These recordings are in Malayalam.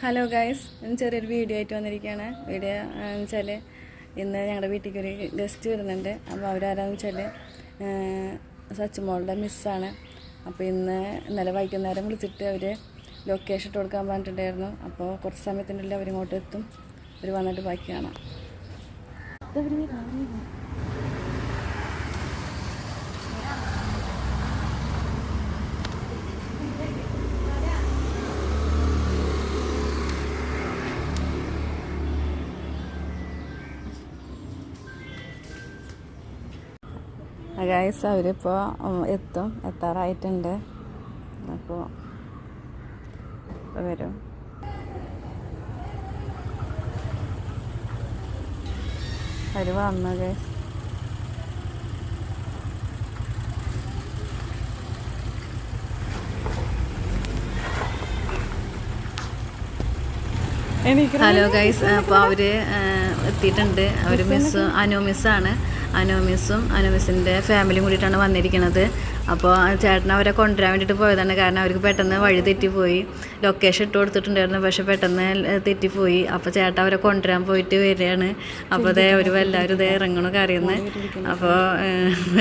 ഹലോ ഗായ്സ് ചെറിയൊരു വീഡിയോ ആയിട്ട് വന്നിരിക്കുകയാണ്. വീഡിയോ എന്ന് വെച്ചാൽ ഇന്ന് ഞങ്ങളുടെ വീട്ടിലേക്ക് ഒരു ഗസ്റ്റ് വരുന്നുണ്ട്. അപ്പോൾ അവരാരാന്ന് വെച്ചാൽ സച്ചുമോളുടെ മിസ്സാണ് അപ്പോൾ ഇന്ന് ഇന്നലെ വൈകുന്നേരം വിളിച്ചിട്ട് അവർ ലൊക്കേഷൻ ഇട്ട് കൊടുക്കാൻ പറഞ്ഞിട്ടുണ്ടായിരുന്നു. അപ്പോൾ കുറച്ച് സമയത്തിനുള്ളിൽ അവരിങ്ങോട്ട് എത്തും. അവർ വന്നിട്ട് ബാക്കി കാണാം. ഗൈസ് അവരിപ്പോൾ എത്തും. എത്താറായിട്ടുണ്ട്. അപ്പോൾ വരും. അവർ വന്നു ഗൈസ് ഹലോ ഗൈസ് അപ്പോൾ അവർ എത്തിയിട്ടുണ്ട്. അവർ മിസ് അനു മിസ്സാണ്. അനു മിസ്സും അനു മിസ്സിന്റെ ഫാമിലിയും കൂടിയിട്ടാണ് വന്നിരിക്കുന്നത് അപ്പോൾ ചേട്ടൻ അവരെ കൊണ്ടുവരാൻ വേണ്ടിയിട്ട് പോയതാണ്. കാരണം അവർക്ക് പെട്ടെന്ന് വഴി തെറ്റിപ്പോയി. ലൊക്കേഷൻ ഇട്ട് കൊടുത്തിട്ടുണ്ടായിരുന്നു. പക്ഷെ പെട്ടെന്ന് തെറ്റിപ്പോയി. അപ്പോൾ ചേട്ടൻ അവരെ കൊണ്ടുവരാൻ പോയിട്ട് വരികയാണ്. അപ്പോൾ അതേ അവർ എല്ലാവരും ഇതേ ഇറങ്ങണ കറിയുന്നത് അപ്പോൾ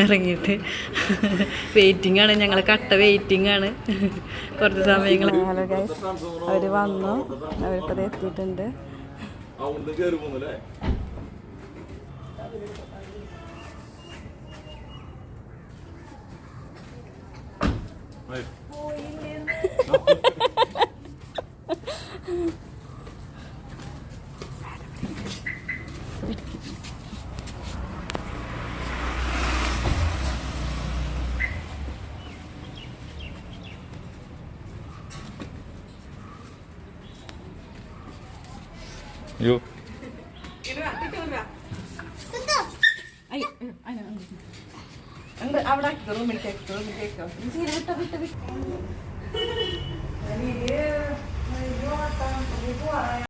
ഇറങ്ങിയിട്ട് വെയിറ്റിംഗ് ആണ്. ഞങ്ങൾ കട്ട വെയിറ്റിംഗ് ആണ്. കുറച്ച് സമയങ്ങൾ ഹലോ ഗൈസ് അവർ വന്നു. അവരിപ്പോൾ എത്തിയിട്ടുണ്ട്. അവിടുന്ന് കയറി പോന്നല്ലേ അയ്യോ അവിടെ റൂമിലേക്ക് റൂമിലേക്ക്